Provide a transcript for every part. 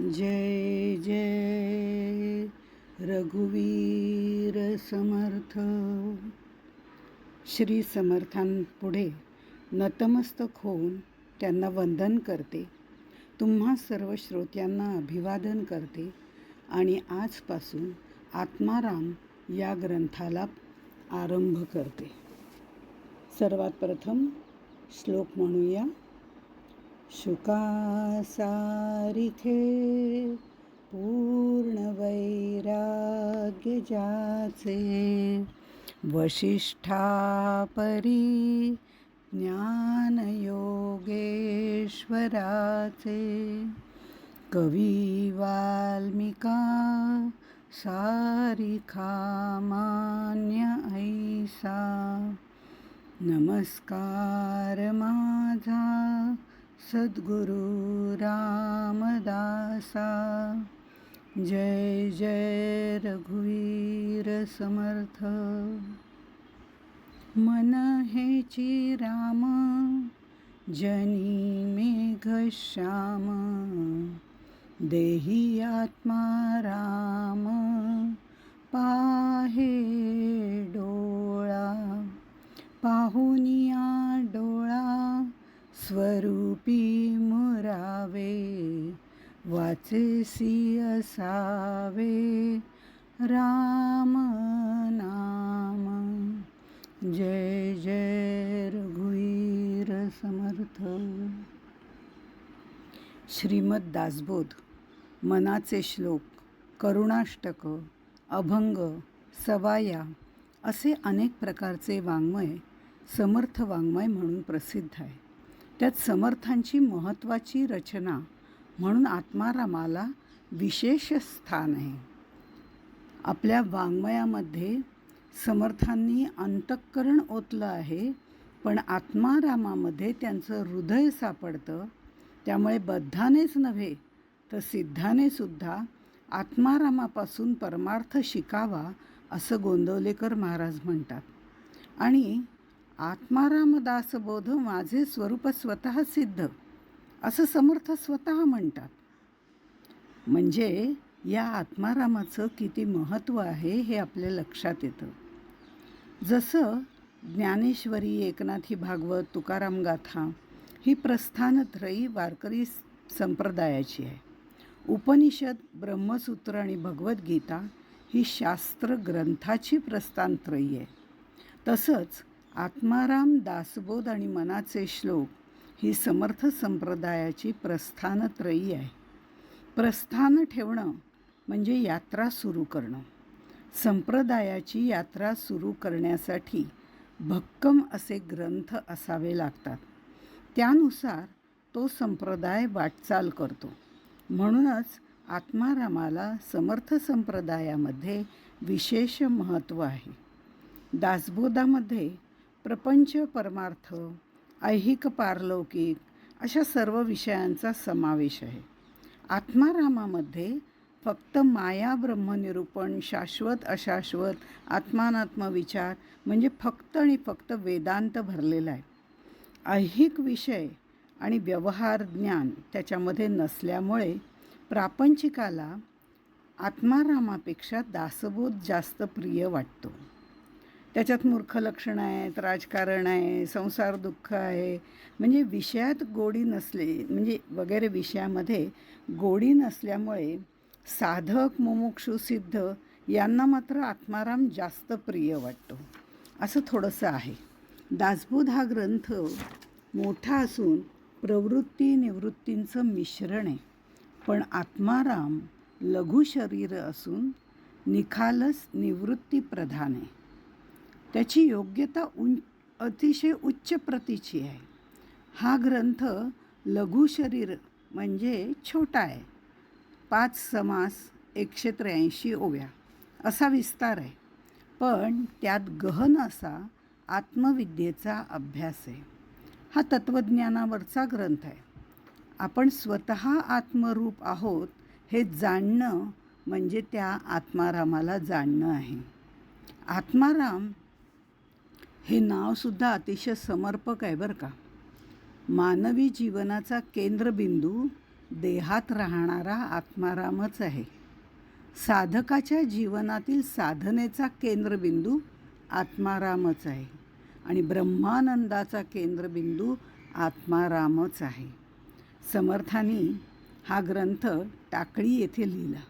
जय जय। रघुवीर समर्थ। श्री समर्थांपुढे नतमस्तक होऊन त्यांना वंदन करते. तुम्हा सर्व श्रोत्यांना अभिवादन करते. आणि आजपासून आत्माराम या ग्रंथाला आरंभ करते. सर्वात प्रथम श्लोक म्हणूया शुका सारिखे पूर्ण जाचे वशिष्ठा परी ज्ञानयोगेश्वराचे कवी वाल्मिका सारिखा मान्य ऐसा। नमस्कार माझा सद्गुरु रामदासा। जय जय रघुवीर समर्थ। मन हेची राम जनी मेघश्याम देही आत्मा राम पाहे डोळा। पाहुनिया डोळा स्वरूपी मुरावे वाचेसी असावे राम नाम जय जय रघुवीर समर्थ. श्रीमद दासबोध मनाचे श्लोक करुणाष्टक अभंग सवाया असे अनेक प्रकारचे वाङ्मय समर्थ वाङ्मय म्हणून प्रसिद्ध आहे. त्यात समर्थांची महत्त्वाची रचना म्हणून आत्मारामाला विशेष स्थान आहे. आपल्या वाङ्मयामध्ये समर्थांनी अंतःकरण ओतलं आहे पण आत्मारामामध्ये त्यांचं हृदय सापडतं. त्यामुळे बद्धानेच नव्हे तर सिद्धाने सुद्धा आत्मारामापासून परमार्थ शिकावा असं गोंदवलेकर महाराज म्हणतात. आणि आत्मारामदासबोध माझे स्वरूप स्वतः सिद्ध. असं समर्थ स्वतः म्हणतात. म्हणजे या आत्मारामाचं किती महत्त्व आहे हे आपल्या लक्षात येतं. जसं ज्ञानेश्वरी एकनाथी भागवत तुकाराम गाथा ही प्रस्थानत्रयी वारकरी संप्रदायाची आहे. उपनिषद ब्रह्मसूत्र आणि भगवद्गीता ही शास्त्र ग्रंथाची प्रस्थानत्रयी आहे. तसंच आत्माराम दासबोध आणि मनाचे श्लोक ही समर्थ संप्रदायाची प्रस्थानत्रयी आहे. प्रस्थान ठेवणं म्हणजे यात्रा सुरू करणं. संप्रदायाची यात्रा सुरू करण्यासाठी भक्कम असे ग्रंथ असावे लागतात. त्यानुसार तो संप्रदाय वाटचाल करतो. म्हणूनच आत्मारामाला समर्थ संप्रदायामध्ये विशेष महत्त्व आहे. दासबोधामध्ये प्रपंच परमार्थ ऐहिक पारलौकिक अशा सर्व विषयांचा समावेश आहे. आत्मारामामध्ये फक्त माया ब्रह्मनिरूपण शाश्वत अशाश्वत आत्मानात्म विचार म्हणजे फक्त आणि फक्त वेदांत भरलेला आहे. ऐहिक विषय आणि व्यवहार ज्ञान त्याच्यामध्ये नसल्यामुळे प्रापंचिकाला आत्मारामापेक्षा दासबोध जास्त प्रिय वाटतो. त्याच्यात मूर्ख लक्षणं आहेत राजकारण आहे संसार दुःख आहे. म्हणजे विषयात गोडी नसले म्हणजे वगैरे विषयामध्ये गोडी नसल्यामुळे साधक मुमुक्षु सिद्ध यांना मात्र आत्माराम जास्त प्रिय वाटतो. असं थोडंसं आहे. दासबोध हा ग्रंथ मोठा असून प्रवृत्ती निवृत्तींचं मिश्रण आहे. पण आत्माराम लघु शरीर असून निखालस निवृत्ती प्रधान आहे. त्याची योग्यता उं अतिशय उच्च प्रतीची आहे. हा ग्रंथ लघु शरीर म्हणजे छोटा आहे. पाच समास एकशे त्र्याऐंशी ओव्या असा विस्तार आहे. पण त्यात गहन असा आत्मविद्येचा अभ्यास आहे. हा तत्त्वज्ञानावरचा ग्रंथ आहे. आपण स्वतः आत्मरूप आहोत हे जाणणं म्हणजे त्या आत्मारामाला जाणणं आहे. आत्माराम हे नावसुद्धा अतिशय समर्पक आहे बरं का. मानवी जीवनाचा केंद्रबिंदू देहात राहणारा आत्मारामच आहे. साधकाच्या जीवनातील साधनेचा केंद्रबिंदू आत्मारामच आहे आणि ब्रह्मानंदाचा केंद्रबिंदू आत्मारामच आहे. समर्थानी हा ग्रंथ टाकळी येथे लिहिला.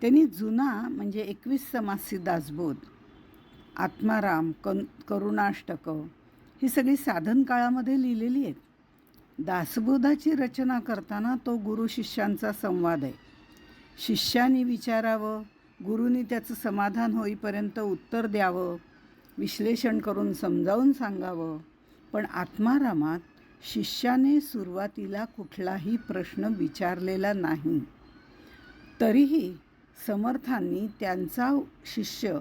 त्यांनी जुना म्हणजे एकवीस समासी दासबोध आत्माराम कन करुणाष्टकं ही सगळी साधन काळामध्ये लिहिलेली आहेत. दासबोधाची रचना करताना तो गुरु शिष्यांचा संवाद आहे. शिष्यानी विचारावं गुरुनी त्याचं समाधान होईपर्यंत उत्तर द्यावं विश्लेषण करून समजावून सांगावं. पण आत्मारामात शिष्याने सुरुवातीला कुठलाही प्रश्न विचारलेला नाही. तरीही समर्थांनी त्यांचा शिष्य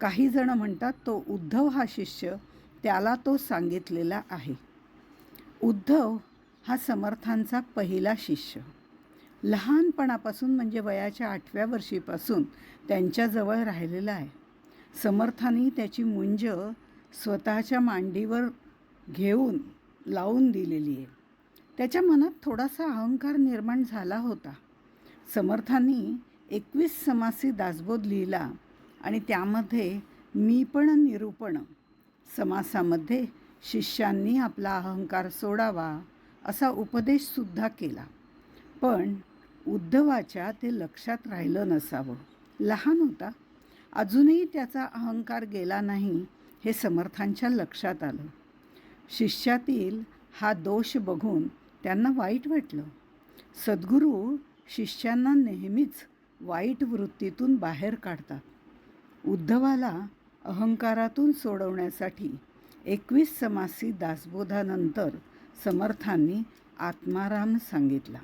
काही जण म्हणतात तो उद्धव हा शिष्य त्याला तो सांगितलेला आहे. उद्धव हा समर्थांचा पहिला शिष्य. लहानपणापासून म्हणजे वयाच्या आठव्या वर्षीपासून त्यांच्याजवळ राहिलेला आहे. समर्थांनी त्याची मुंज स्वतःच्या मांडीवर घेऊन लावून दिलेली आहे. त्याच्या मनात थोडासा अहंकार निर्माण झाला होता. समर्थांनी एकवीस समासी दासबोध लिहिला. आणि त्यामध्ये मी पण निरूपण समासामध्ये शिष्यांनी आपला अहंकार सोडावा असा उपदेशसुद्धा केला. पण उद्धवाच्या ते लक्षात राहिलं नसावं. लहान होता. अजूनही त्याचा अहंकार गेला नाही हे समर्थांच्या लक्षात आलं. शिष्यातील हा दोष बघून त्यांना वाईट वाटलं. सद्गुरू शिष्यांना नेहमीच वाईट वृत्तीतून बाहेर काढतात. उद्धवाला अहंकारातून सोडवण्यासाठी एकवीस समासी दासबोधानंतर समर्थांनी आत्माराम सांगितला.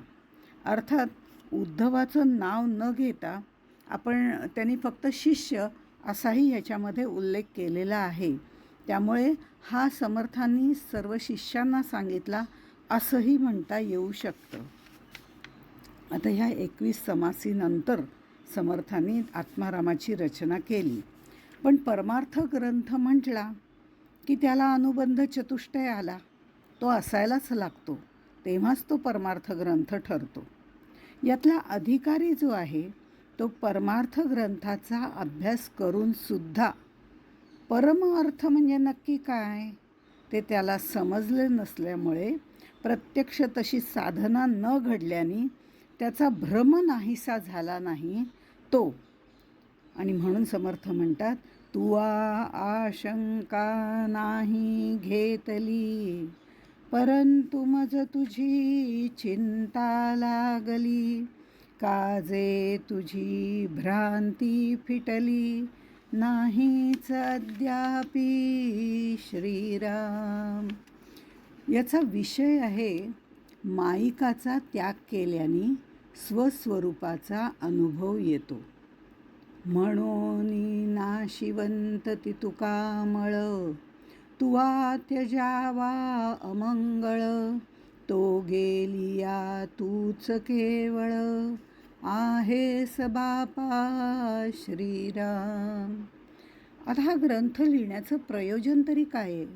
अर्थात उद्धवाचं नाव न घेता आपण त्यांनी फक्त शिष्य असाही ह्याच्यामध्ये उल्लेख केलेला आहे. त्यामुळे हा समर्थांनी सर्व शिष्यांना सांगितला असंही म्हणता येऊ शकतं. आता ह्या एकवीस समासीनंतर समर्थांनी आत्मारामाची रचना केली. पण परमार्थ ग्रंथ म्हटला की त्याला अनुबंध चतुष्टय आला. तो असायलाच लागतो. तेव्हाच तो परमार्थ ग्रंथ ठरतो. यातला अधिकारी जो आहे तो परमार्थ ग्रंथाचा अभ्यास करूनसुद्धा परमार्थ परम अर्थ म्हणजे नक्की काय? ते त्याला समजले नसल्यामुळे प्रत्यक्ष तशी साधना न घडल्याने त्याचा भ्रम नाहीसा झाला नाही तो आणि म्हणून समर्थ म्हणतात तुवा आशंका नाही घेतली. परंतु मज तुझी चिंता लागली. काजे तुझी भ्रांती फिटली. नाहीच अद्यापी श्रीराम. याचा विषय आहे माईकाचा त्याग केल्याने स्वस्वरूपाचा अनुभव येतो. म्हणून नाशिवंत ती तुकामळ तुवा त्यजावा अमंगळ तो गेलिया तूच केवळ आहेस बापा श्रीराम. आता हा ग्रंथ लिहिण्याचं प्रयोजन तरी काय आहे?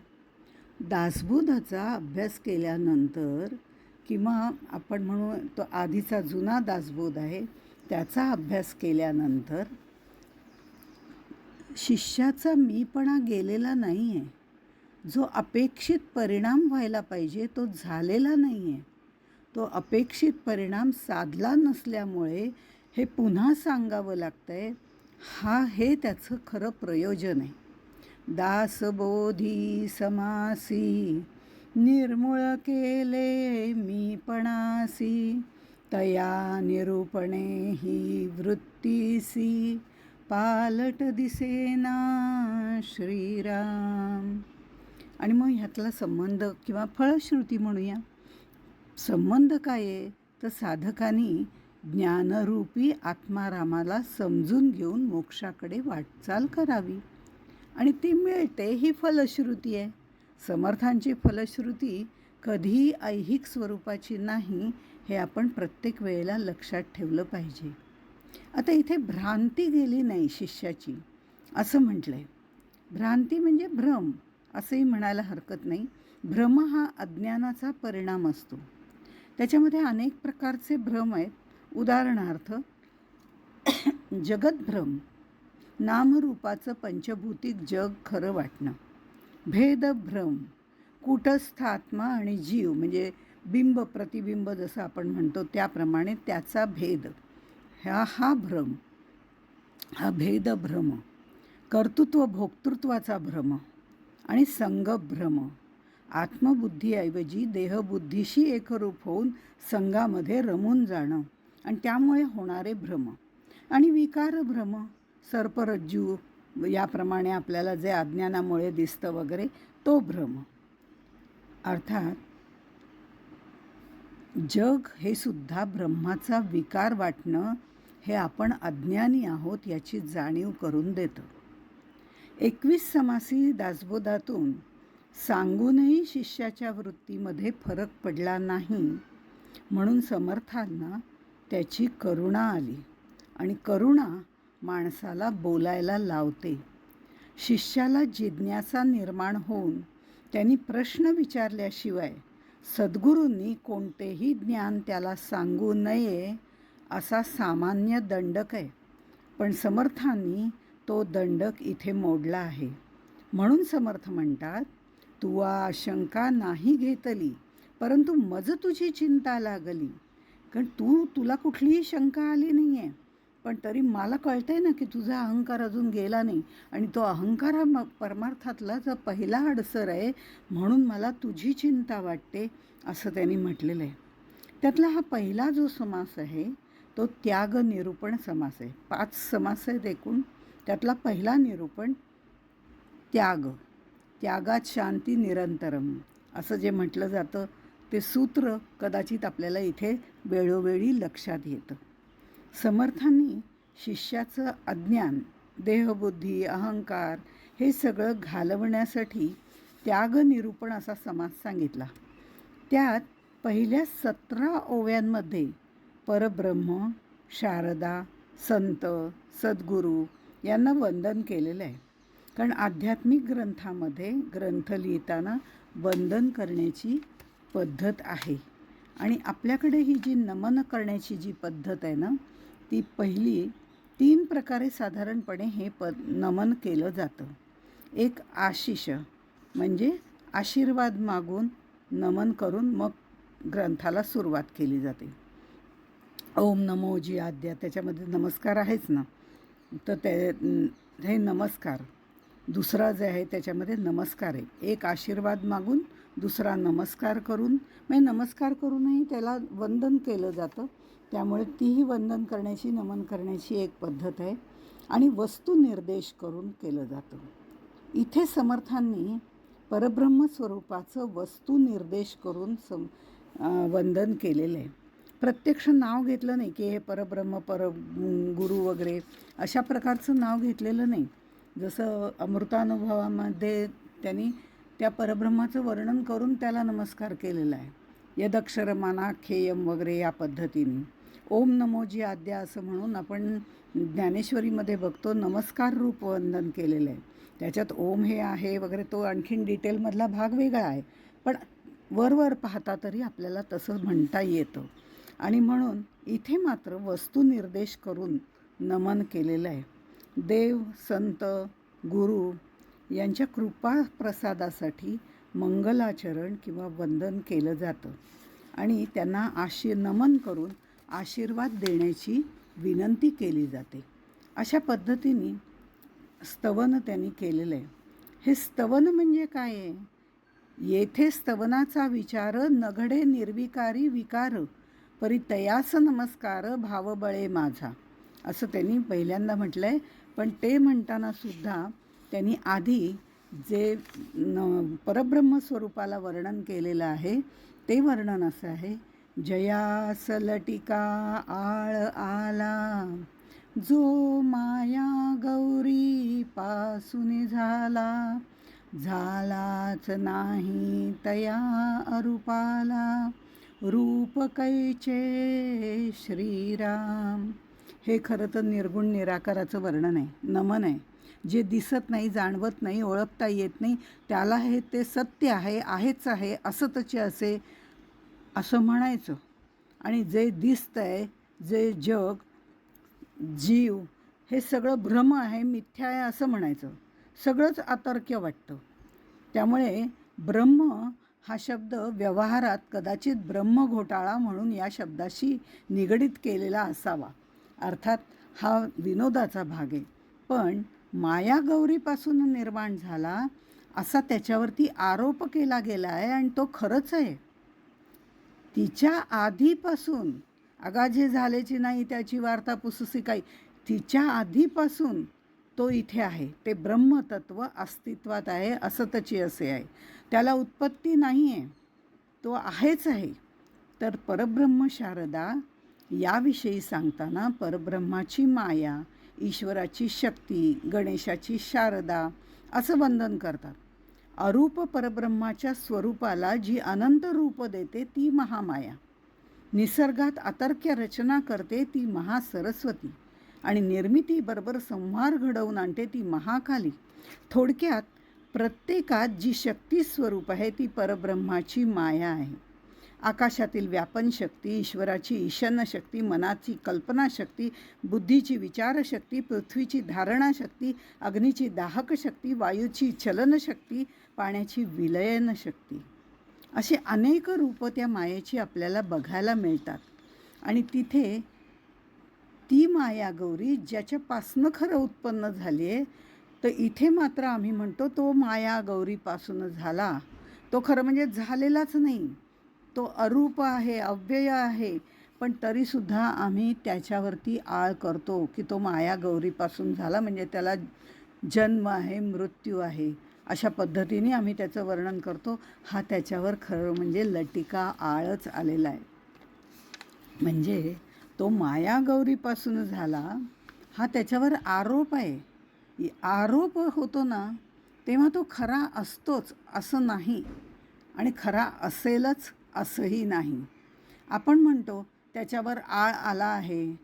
दासबोधाचा अभ्यास केल्यानंतर किंवा आपण म्हणू तो आधीचा जुना दासबोध आहे त्याचा अभ्यास केल्यानंतर शिष्याचा मीपणा गेलेला नाही आहे जो अपेक्षित परिणाम व्हायला पाहिजे तो झालेला नाही आहे तो अपेक्षित परिणाम साधला नसल्यामुळे हे पुन्हा सांगावं लागतं आहे हा हे त्याचं खरं प्रयोजन आहे. दासबोधी समासी निर्मूळ केले मीपणासी तया निरूपणे ही वृत्तीसी. पालट दिसेना श्रीराम. आणि मग ह्यातला संबंध किंवा फळश्रुती म्हणूया. संबंध काय आहे? तर साधकांनी ज्ञानरूपी आत्मारामाला समजून घेऊन मोक्षाकडे वाटचाल करावी. आणि ती मिळते ही फलश्रुती आहे. समर्थांची फलश्रुती कधीही ऐहिक स्वरूपाची नाही हे आपण प्रत्येक वेळेला लक्षात ठेवलं पाहिजे. आता इथे भ्रांती गेली नाही शिष्याची. असं म्हटलं आहे भ्रांती म्हणजे भ्रम असंही म्हणायला हरकत नाही. भ्रम हा अज्ञानाचा परिणाम असतो. त्याच्यामध्ये अनेक प्रकारचे भ्रम आहेत. उदाहरणार्थ जगतभ्रम नामरूपाचं पंचभूतिक जग खरं वाटणं. भेदभ्रम कुटस्थात्मा आणि जीव म्हणजे बिंब प्रतिबिंब जसं आपण म्हणतो त्याप्रमाणे त्याचा भेद. ह्या हा भ्रम हा भेदभ्रम कर्तृत्व भोक्तृत्वाचा भ्रम आणि संगभ्रम आत्मबुद्धीऐवजी देहबुद्धीशी एकरूप होऊन संघामध्ये रमून जाणं आणि त्यामुळे होणारे भ्रम आणि विकार भ्रम सर्परज्जू याप्रमाणे आपल्याला जे अज्ञानामुळे दिसतं वगैरे तो भ्रम. अर्थात जग हे सुद्धा ब्रह्माचा विकार वाटणं हे आपण अज्ञानी आहोत याची जाणीव करून देतं. एकवीस समासी दासबोधातून सांगूनही शिष्याच्या वृत्तीमध्ये फरक पडला नाही म्हणून समर्थांना त्याची करुणा आली. आणि करुणा माणसाला बोलायला लावते. शिष्याला जिज्ञासा निर्माण होऊन त्यांनी प्रश्न विचारल्याशिवाय सद्गुरूंनी कोणतेही ज्ञान त्याला सांगू नये असा सामान्य दंडक आहे. पण समर्थांनी तो दंडक इथे मोडला आहे. म्हणून समर्थ म्हणतात तुवा आशंका नाही घेतली परंतु मज तुझी चिंता लागली. कारण तू तुला कुठलीही शंका आली नाही आहे पण तरी मला कळतंय ना की तुझा अहंकार अजून गेला नाही. आणि तो अहंकार हा म परमार्थातला जो पहिला अडसर आहे म्हणून मला तुझी चिंता वाटते असं त्यांनी म्हटलेलं आहे. त्यातला हा पहिला जो समास आहे तो त्याग निरूपण समास आहे. पाच समास आहेत एकूण. त्यातला पहिला निरूपण त्याग. त्यागात शांती निरंतरम. असं जे म्हटलं जातं ते सूत्र कदाचित आपल्याला इथे वेळोवेळी लक्षात येतं. समर्थांनी शिष्याचं अज्ञान देहबुद्धी अहंकार हे सगळं घालवण्यासाठी त्याग निरूपण असा समाज सांगितला. त्यात पहिल्या सतरा ओव्यांमध्ये परब्रह्म शारदा संत सद्गुरू यांना वंदन केलेलं आहे. कारण आध्यात्मिक ग्रंथामध्ये ग्रंथ लिहिताना वंदन करण्याची पद्धत आहे. आणि आपल्याकडे ही जी नमन करण्याची जी पद्धत आहे ना ती पहिली तीन प्रकारे साधारणपणे हे पद नमन केलं जातं. एक आशिष म्हणजे आशीर्वाद मागून नमन करून मग ग्रंथाला सुरुवात केली जाते. ओम नमो जी आद्या त्याच्यामध्ये नमस्कार आहेच ना? तर ते हे नमस्कार. दुसरा जे आहे त्याच्यामध्ये नमस्कार आहे. एक आशीर्वाद मागून दुसरा नमस्कार करून म्हणजे नमस्कार करूनही त्याला वंदन केलं जातं. त्यामुळे तीही वंदन करण्याची नमन करण्याची एक पद्धत आहे. आणि वस्तू निर्देश करून केलं जातं. इथे समर्थांनी परब्रह्म स्वरूपाचं वस्तू निर्देश करून सम वंदन केलेलं आहे प्रत्यक्ष नाव घेतलं नाही की हे परब्रह्म पर गुरु वगैरे अशा प्रकारचं नाव घेतलेलं नाही. जसं अमृतानुभवामध्ये त्यांनी त्या परब्रह्माचं वर्णन करून त्याला नमस्कार केलेला आहे. यदक्षरमानाख्येयम वगैरे या पद्धतीने. ओम नमोजी आद्या असं म्हणून आपण ज्ञानेश्वरीमध्ये बघतो नमस्कार रूप वंदन केलेलं आहे. त्याच्यात ओम हे आहे वगैरे तो आणखीन डिटेलमधला भाग वेगळा आहे. पण वरवर पाहता तरी आपल्याला तसं म्हणता येतं. आणि म्हणून इथे मात्र वस्तू निर्देश करून नमन केलेलं आहे. देव संत गुरु यांच्या कृपा प्रसादासाठी मंगलाचरण किंवा वंदन केलं जातं. आणि त्यांना आशी नमन करून आशीर्वाद देण्याची विनंती केली जाते. अशा पद्धतीने स्तवन त्यांनी केलेलं आहे. हे स्तवन म्हणजे काय आहे? येथे स्तवनाचा विचार नघडे निर्विकारी विकार परितयास नमस्कार भावबळे माझा. असं त्यांनी पहिल्यांदा म्हटलं आहे पण ते म्हणताना सुद्धा त्यांनी आधी जे न परब्रह्म स्वरूपाला वर्णन केलेलं आहे ते वर्णन असं आहे. जया सलटिका आळ आला. जो माया गौरी पासून झाला झालाच नाही तया अरूपाला. रूप कैचे श्रीराम. हे खरं तर निर्गुण निराकाराचं वर्णन आहे नमन आहे. जे दिसत नाही जाणवत नाही ओळखता येत नाही त्याला हे ते सत्य आहे आहेच आहे असं तचे असे असं म्हणायचं. आणि जे दिसतंय जे जग जीव हे सगळं भ्रम आहे मिथ्या आहे असं म्हणायचं. सगळंच अतर्क्य वाटतं. त्यामुळे ब्रह्म हा शब्द व्यवहारात कदाचित ब्रह्म घोटाळा म्हणून या शब्दाशी निगडीत केलेला असावा. अर्थात हा विनोदाचा भाग आहे. पण मायागौरीपासून निर्माण झाला असा त्याच्यावरती आरोप केला गेला आहे आणि तो खरंच आहे. तिच्या आधीपासून अगा झाल्याची नाही त्याची वार्ता पुसुसी काही तिच्या आधीपासून तो इथे आहे. ते ब्रह्मतत्व अस्तित्वात आहे असतची असे आहे. त्याला उत्पत्ती नाही आहे तो आहेच आहे. तर परब्रह्म शारदा याविषयी सांगताना परब्रह्माची माया ईश्वराची शक्ती गणेशाची शारदा असं वंदन करतात. अरूप परब्रह्माच्या स्वरूपाला जी अनंत रूप देते ती महामाया. निसर्गात अतर्क्य रचना करते ती महासरस्वती आणि निर्मितीबरोबर संहार घडवून आणते ती महाकाली. थोडक्यात प्रत्येकात जी शक्ती स्वरूप आहे ती परब्रह्माची माया आहे. आकाशातील व्यापन शक्ती ईश्वराची ईशान्य शक्ती मनाची कल्पनाशक्ती बुद्धीची विचारशक्ती पृथ्वीची धारणाशक्ती अग्नीची दाहक शक्ती वायूची चलनशक्ती पाण्याची विलयन शक्ती. अशी अनेक रूपं त्या मायेची आपल्याला बघायला मिळतात. आणि तिथे ती माया गौरी ज्याच्यापासनं खरं उत्पन्न झाली आहे तर इथे मात्र आम्ही म्हणतो तो माया गौरीपासून झाला. तो खरं म्हणजे झालेलाच नाही. तो अरूप आहे अव्यय आहे पण तरीसुद्धा आम्ही त्याच्यावरती आळ करतो की तो माया गौरीपासून झाला म्हणजे त्याला जन्म आहे मृत्यू आहे. अशा पद्धतीने आम्ही त्याचं वर्णन करतो. हा त्याच्यावर खरं म्हणजे लटिका आळच आलेला आहे. म्हणजे तो माया गौरीपासून झाला हा त्याच्यावर आरोप आहे. आरोप होतो ना तेव्हा तो खरा असतोच असं नाही. आणि खरा असेलच असंही नाही. आपण म्हणतो त्याच्यावर आळ आला आहे.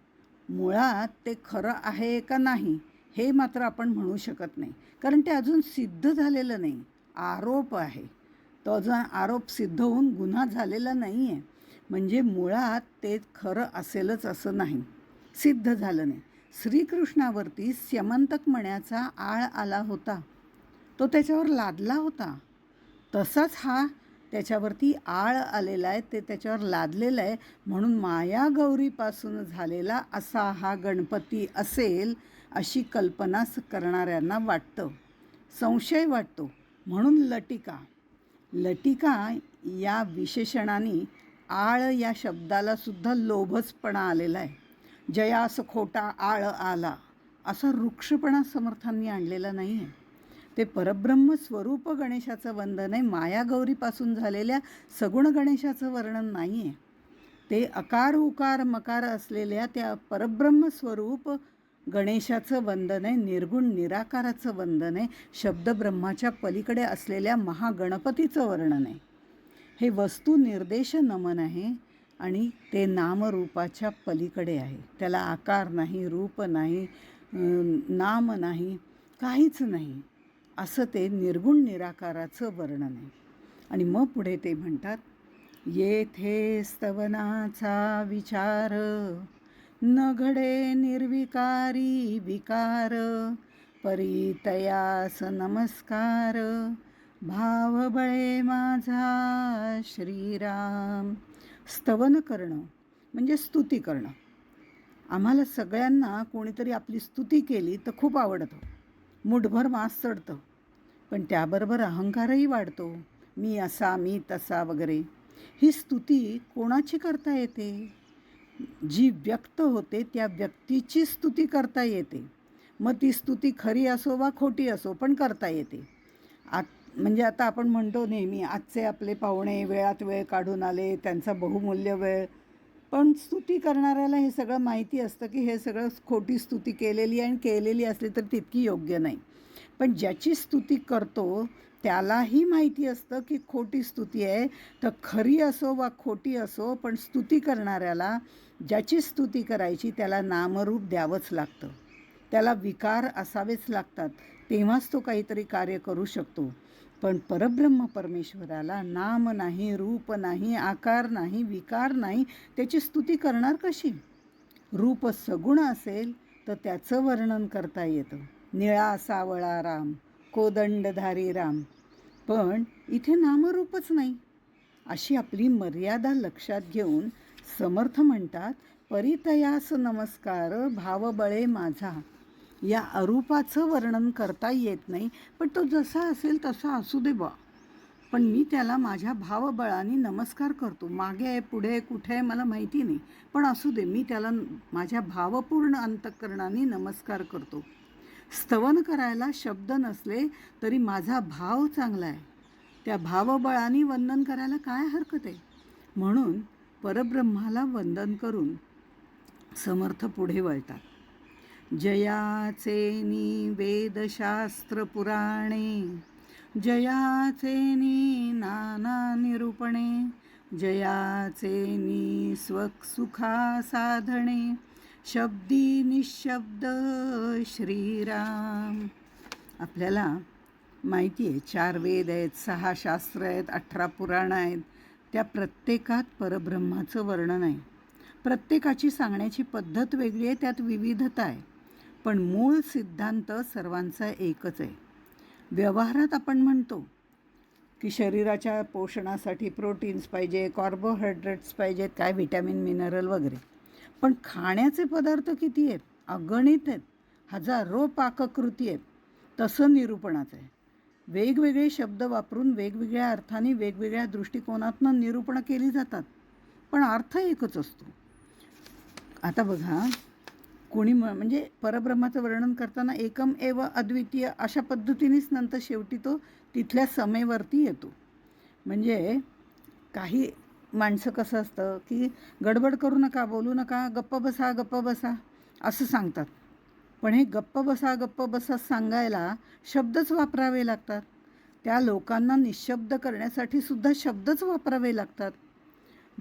मुळात ते खरं आहे का नाही हे मात्र आपण म्हणू शकत नाही. कारण ते अजून सिद्ध झालेलं नाही. आरोप आहे. तो अजून आरोप सिद्ध होऊन गुन्हा झालेला नाही आहे म्हणजे मुळात ते खरं असेलच असं नाही. सिद्ध झालं नाही. श्रीकृष्णावरती स्यमंतक म्हणण्याचा आळ आला होता. तो त्याच्यावर लादला होता. तसाच हा त्याच्यावरती आळ आलेला आहे. ते त्याच्यावर लादलेलं आहे. म्हणून माया गौरीपासून झालेला असा हा गणपती असेल अशी कल्पना करणाऱ्यांना वाटतं. संशय वाटतो. म्हणून लटिका. लटिका या विशेषणाने आळ या शब्दाला सुद्धा लोभसपणा आलेला आहे. जयास खोटा आळ आला. असा वृक्षपणा समर्थांनी आणलेला नाही आहे ते परब्रह्म स्वरूप गणेशाचं वंदन आहे. मायागौरीपासून झालेल्या सगुण गणेशाचं वर्णन नाही आहे ते अकार उकार मकार असलेल्या त्या परब्रह्म स्वरूप गणेशाचं वंदन आहे निर्गुण निराकाराचं वंदन आहे शब्दब्रह्माच्या पलीकडे असलेल्या महागणपतीचं वर्णन आहे हे वस्तू निर्देश नमन आहे आणि ते नामरूपाच्या पलीकडे आहे. त्याला आकार नाही रूप नाही नाम नाही काहीच नाही. असं ते निर्गुण निराकाराचं वर्णन आहे आणि मग पुढे ते म्हणतात येथे स्तवनाचा विचार न घडे निर्विकारी विकार परितयास नमस्कार भावबळे माझा श्रीराम. स्तवन करणं म्हणजे स्तुती करणं. आम्हाला सगळ्यांना कोणीतरी आपली स्तुती केली तर खूप आवडतं. मुठभर मास चढतं. पण त्याबरोबर अहंकारही वाढतो. मी असा मी तसा वगैरे. ही स्तुती कोणाची करता येते? जी व्यक्त होते त्या व्यक्तीची स्तुती करता येते. मग ती स्तुती खरी असो वा खोटी असो पण करता येते. आत म्हणजे आता आपण म्हणतो नेहमी आजचे आपले पाहुणे वेळात वेळ काढून आले त्यांचा बहुमूल्य वेळ. पण स्तुती करणाऱ्याला हे सगळं माहिती असतं की हे सगळं खोटी स्तुती केलेली आहे आणि केलेली असली तर तितकी योग्य नाही. पण ज्याची स्तुती करतो त्यालाही माहिती असतं की खोटी स्तुती आहे. तर खरी असो वा खोटी असो पण स्तुती करणाऱ्याला ज्याची स्तुती करायची त्याला नामरूप द्यावंच लागतं. त्याला विकार असावेच लागतात. तेव्हाच तो काहीतरी कार्य करू शकतो. पण परब्रह्म परमेश्वराला नाम नाही रूप नाही आकार नाही विकार नाही त्याची स्तुती करणार कशी? रूप सगुण असेल तर त्याचं वर्णन करता येतं. निळा सावळा राम कोदंडधारी राम. पण इथे नामरूपच नाही. अशी आपली मर्यादा लक्षात घेऊन समर्थ म्हणतात परितयास नमस्कार भावबळे माझा. या अरूपाचं वर्णन करता येत नाही पण तो जसा असेल तसा असू दे बा पण मी त्याला माझ्या भावबळाने नमस्कार करतो. मागे आहे पुढे आहे, कुठे आहे मला माहिती नाही पण असू दे मी त्याला माझ्या भावपूर्ण अंतःकरणाने नमस्कार करतो. स्तवन करायला शब्द नसले तरी माझा भाव चांगला आहे. त्या भावबळाने वंदन करायला काय हरकत आहे? म्हणून परब्रह्माला वंदन करून समर्थ पुढे वळतात. जयाचे नी वेदशास्त्र पुराणे जयाचे नि नाना निरूपणे जयाचे नि स्वसुखा साधणे शब्दी निशब्द श्रीराम. आपल्याला माहिती आहे चार वेद आहेत सहा शास्त्र आहेत अठरा पुराणं आहेत त्या प्रत्येकात परब्रह्माचं वर्णन आहे. प्रत्येकाची सांगण्याची पद्धत वेगळी आहे त्यात विविधता आहे. पण मूळ सिद्धांत सर्वांचा एकच आहे. व्यवहारात आपण म्हणतो की शरीराच्या पोषणासाठी प्रोटीन्स पाहिजे कार्बोहायड्रेट्स पाहिजेत काय व्हिटॅमिन मिनरल वगैरे. पण खाण्याचे पदार्थ किती आहेत? अगणित आहेत. हजारो पाककृती आहेत. तसं निरूपणाचं आहे. वेगवेगळे शब्द वापरून वेगवेगळ्या अर्थाने वेगवेगळ्या दृष्टिकोनातनं निरूपणं केली जातात. पण अर्थ एकच असतो. आता बघा कोणी म म्हणजे परब्रह्माचं वर्णन करताना एकम एव अद्वितीय अशा पद्धतीनेच नंतर शेवटी तो तिथल्या समेवरती येतो. म्हणजे काही माणसं कसं असतं की गडबड करू नका बोलू नका गप्प बसा गप्प बसा असं सांगतात. पण हे गप्प बसा गप्प बसा सांगायला शब्दच वापरावे लागतात. त्या लोकांना निशब्द करण्यासाठी सुद्धा शब्दच वापरावे लागतात.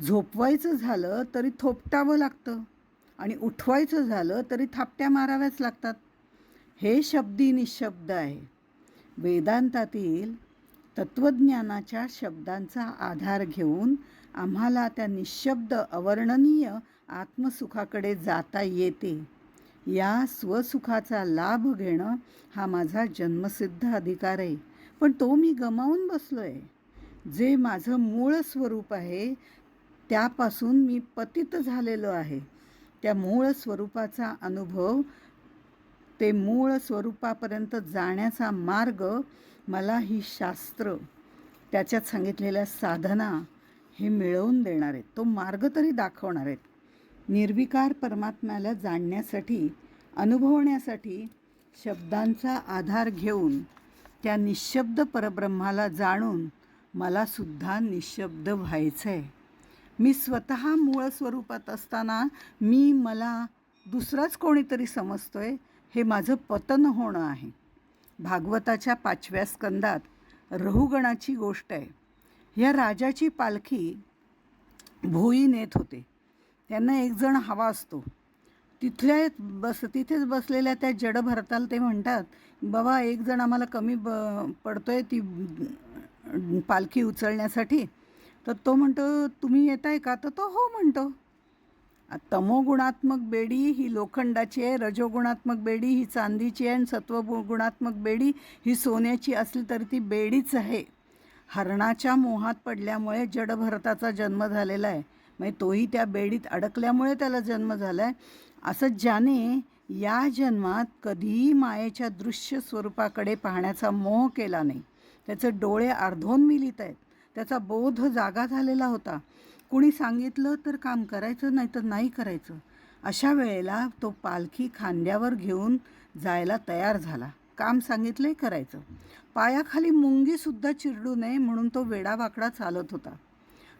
झोपवायचं झालं तरी थोपटावं लागतं आणि उठवायचं झालं तरी थापट्या माराव्याच लागतात. हे शब्दी निशब्द आहे. वेदांतातील तत्त्वज्ञानाच्या शब्दांचा आधार घेऊन आम्हाला त्या निशब्द अवर्णनीय आत्मसुखाकडे जाता येते. या स्वसुखाचा लाभ घेणं हा माझा जन्मसिद्ध अधिकार आहे. पण तो मी गमावून बसलो आहे जे माझं मूळ स्वरूप आहे त्यापासून मी पतित झालेलो आहे. त्या मूळ स्वरूपाचा अनुभव ते मूळ स्वरूपापर्यंत जाण्याचा मार्ग मला ही शास्त्र त्याच्यात सांगितलेल्या साधना हे मिळवून देणार आहेत. तो मार्ग तरी दाखवणार आहेत. निर्विकार परमात्म्याला जाणण्यासाठी अनुभवण्यासाठी शब्दांचा आधार घेऊन त्या निशब्द परब्रह्माला जाणून मला सुद्धा निशब्द व्हायचं आहे मी स्वतः मूळ स्वरूपात असताना मी मला दुसराच कोणीतरी समजतो आहे हे माझं पतन होणं आहे. भागवताच्या पाचव्या स्कंदात रहुगणाची गोष्ट आहे. ह्या राजाची पालखी भोई नेत होते. त्यांना एक जण हवा असतो. तिथल्या बस तिथेच बसलेल्या त्या जड भरताल ते म्हणतात बाबा एक जण आम्हाला कमी ब पडतो आहे ती पालखी उचलण्यासाठी. तर तो म्हणतो तुम्ही येत आहे का? तर तो हो म्हणतो. तमोगुणात्मक बेडी ही लोखंडाची आहे रजोगुणात्मक बेडी ही चांदीची आहे आणि सत्वगुणात्मक बेडी ही सोन्याची असली तरी ती बेडीच आहे. हरणाच्या मोहात पडल्यामुळे जडभरताचा जन्म झालेला आहे. म्हणजे तोही त्या बेडीत अडकल्यामुळे त्याला जन्म झाला आहे असं ज्याने या जन्मात कधीही मायेच्या दृश्य स्वरूपाकडे पाहण्याचा मोह केला नाही. त्याचे डोळे अर्धोन्मिलित आहेत. त्याचा बोध जागा झालेला होता. कुणी सांगितलं तर काम करायचं नाही तर नाही करायचं. अशा वेळेला तो पालखी खांद्यावर घेऊन जायला तयार झाला. काम सांगितलंही करायचं. पायाखाली मुंगीसुद्धा चिरडू नये म्हणून तो वेडावाकडा चालत होता.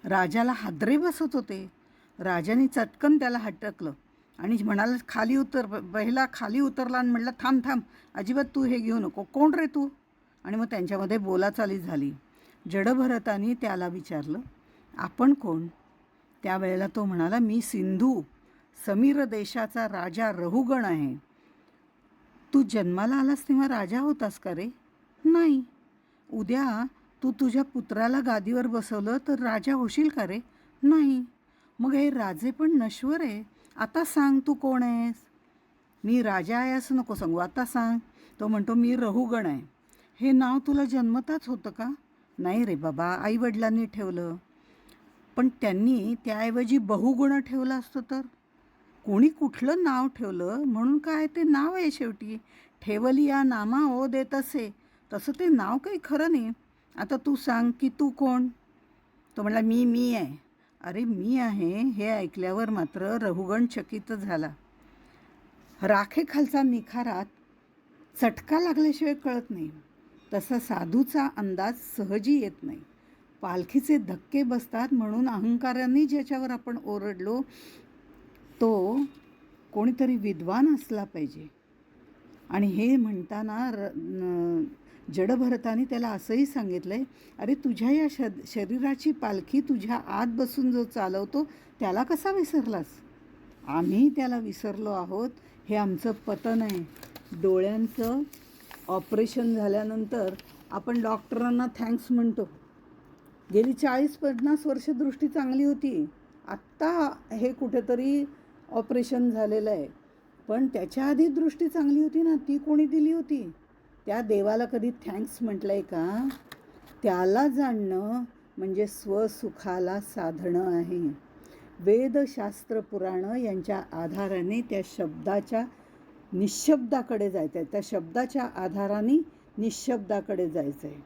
राजाला हादरे बसत होते. राजाने चटकन त्याला हटकलं आणि म्हणाला खाली उतर पहिला खाली उतरला आणि म्हटलं थांब थांब अजिबात तू हे घेऊ नको. कोण रे तू? आणि मग त्यांच्यामध्ये बोलाचाली झाली. जडभरताने त्याला विचारलं आपण कोण? त्यावेळेला तो म्हणाला मी सिंधू. समीर देशाचा राजा रहुगण आहे. तू जन्माला आलास तेव्हा राजा होतास का रे? नाही. उद्या तू तुझ्या पुत्राला गादीवर बसवलं तर राजा होशील का रे? नाही. मग हे राजे पण नश्वर आहे. आता सांग तू कोण आहेस? मी राजा आहे असं नको सांगू. आता सांग. तो म्हणतो मी रहुगण आहे. हे नाव तुला जन्मताच होतं का? नाही रे बाबा आईवडिलांनी ठेवलं. पण त्यांनी त्याऐवजी बहुगुण ठेवलं असतं तर? कोणी कुठलं नाव ठेवलं? म्हणून काय ते नाव आहे शेवटी? ठेवली या नामा ओ देत असे तसं ते नाव काही खरं नाही. आता तू सांग की तू कोण? तो म्हणला मी मी आहे. अरे मी आहे? हे ऐकल्यावर मात्र रहुगण चकित झाला. राखेखालचा निखारात चटका लागल्याशिवाय कळत नाही. तसा साधूचा अंदाज सहजी येत नाही. पालखीचे धक्के बसतात म्हणून अहंकाराने ज्याच्यावर आपण ओरडलो तो कोणीतरी विद्वान असला पाहिजे. आणि हे म्हणताना र जडभरताने त्याला असंही सांगितलं आहे अरे तुझ्या या श शरीराची पालखी तुझ्या आत बसून जो चालवतो त्याला कसा विसरलास? आम्ही त्याला विसरलो आहोत. हे आमचं पतन आहे. डोळ्यांचं ऑपरेशन झाल्यानंतर आपण डॉक्टरांना थँक्स म्हणतो. गेली चाळीस पन्नास वर्ष दृष्टी चांगली होती. आत्ता हे कुठेतरी ऑपरेशन झालेलं आहे. पण त्याच्या आधी दृष्टी चांगली होती ना ती कोणी दिली होती? त्या देवाला कधी थँक्स म्हटलं आहे का? त्याला जाणणं म्हणजे स्वसुखाला साधणं आहे. वेदशास्त्र पुराणं यांच्या आधाराने त्या शब्दाच्या निशब्दाकडे जायचं आहे त्या शब्दाच्या आधाराने निशब्दाकडे जायचं आहे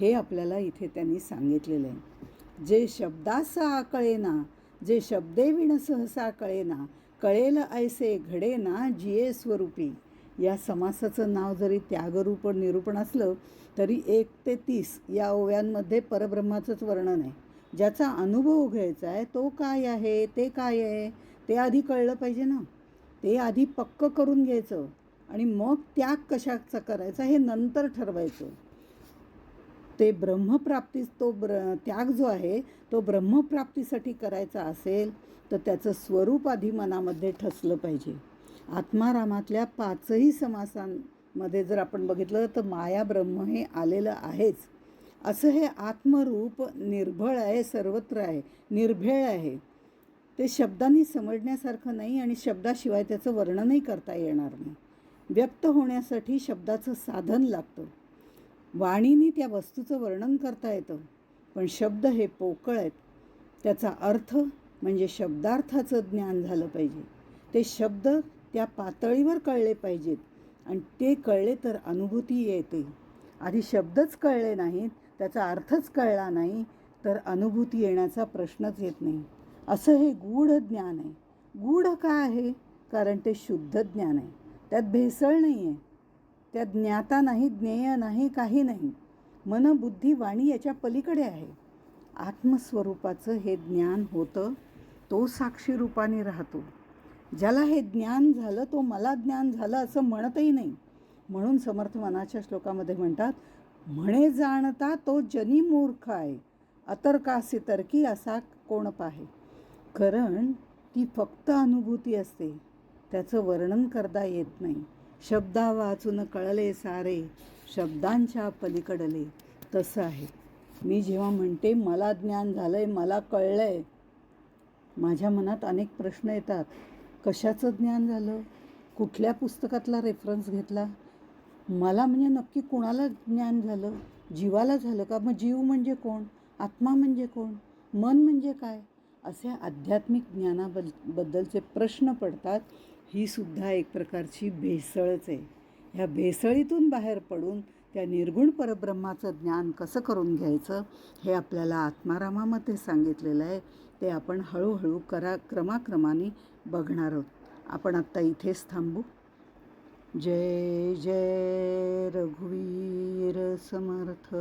हे आपल्याला इथे त्यांनी सांगितलेलं आहे. जे शब्दासा कळेना जे शब्दे विण सहसा कळेना कळेल ऐसे घडेना जिये स्वरूपी. या समासाचं नाव जरी त्यागरूप निरूपण असलं तरी एक ते तीस या ओव्यांमध्ये परब्रह्माचंच वर्णन आहे. ज्याचा अनुभव घ्यायचा आहे तो काय आहे ते काय आहे ते आधी कळलं पाहिजे ना. ते आधी पक्क करून घ्यायचं आणि मग त्याग कशाचा करायचा हे नंतर ठरवायचं. ते ब्रह्मप्राप्तीस तो ब्र त्याग जो आहे तो ब्रह्मप्राप्तीसाठी करायचा असेल तर त्याचं स्वरूप आधी मनामध्ये ठसलं पाहिजे. आत्मारामातल्या पाचही समासांमध्ये जर आपण बघितलं तर माया ब्रह्म हे आलेलं आहेच. असं हे आत्मरूप निर्भळ आहे सर्वत्र आहे निर्भेळ आहे. ते शब्दांनी समजण्यासारखं नाही आणि शब्दाशिवाय त्याचं वर्णनही करता येणार नाही. व्यक्त होण्यासाठी शब्दाचं साधन लागतं. वाणीने त्या वस्तूचं वर्णन करता येतं. पण शब्द हे पोकळ आहेत. त्याचा अर्थ म्हणजे शब्दार्थाचं ज्ञान झालं पाहिजे. ते शब्द त्या पातळीवर कळले पाहिजेत. आणि ते कळले तर अनुभूती येते. आधी शब्दच कळले नाहीत त्याचा अर्थच कळला नाही तर अनुभूती येण्याचा प्रश्नच येत नाही. असं हे गूढ ज्ञान आहे. गूढ का आहे? कारण ते शुद्ध ज्ञान आहे. त्यात भेसळ नाही आहे त्यात ज्ञाता नाही ज्ञेय नाही काही नाही. मन बुद्धी वाणी याच्या पलीकडे आहे. आत्मस्वरूपाचं हे ज्ञान होतं तो साक्षी रूपाने राहतो. ज्याला हे ज्ञान झालं तो मला ज्ञान झालं असं म्हणतही नाही. म्हणून समर्थ मनाच्या श्लोकामध्ये म्हणतात म्हणे जाणता तो जनी मूर्ख आहे अतर्कासी तर्की असा कोण पाहे. कारण ती फक्त अनुभूती असते त्याचं वर्णन करता येत नाही. शब्दा वाचून कळले सारे शब्दांच्या पलीकडले तसं आहे. मी जेव्हा म्हणते मला ज्ञान झालं आहे मला कळलं आहे माझ्या मनात अनेक प्रश्न येतात. कशाचं ज्ञान झालं? कुठल्या पुस्तकातला रेफरन्स घेतला? मला म्हणजे नक्की कुणाला ज्ञान झालं? जीवाला झालं का? मग जीव म्हणजे कोण? आत्मा म्हणजे कोण? मन म्हणजे काय? असे आध्यात्मिक ज्ञानाबद बद्दलचे प्रश्न पडतात. ही सुद्धा एक प्रकारची भेसळच आहे. ह्या भेसळीतून बाहेर पडून त्या निर्गुण परब्रह्माचं ज्ञान कसं करून घ्यायचं हे आपल्याला आत्मारामामध्ये सांगितलेलं आहे. ते आपण हळूहळू करा क्रमाक्रमाने बघणार आहोत. आपण आत्ता इथेच थांबू. जय जय रघुवीर समर्थ.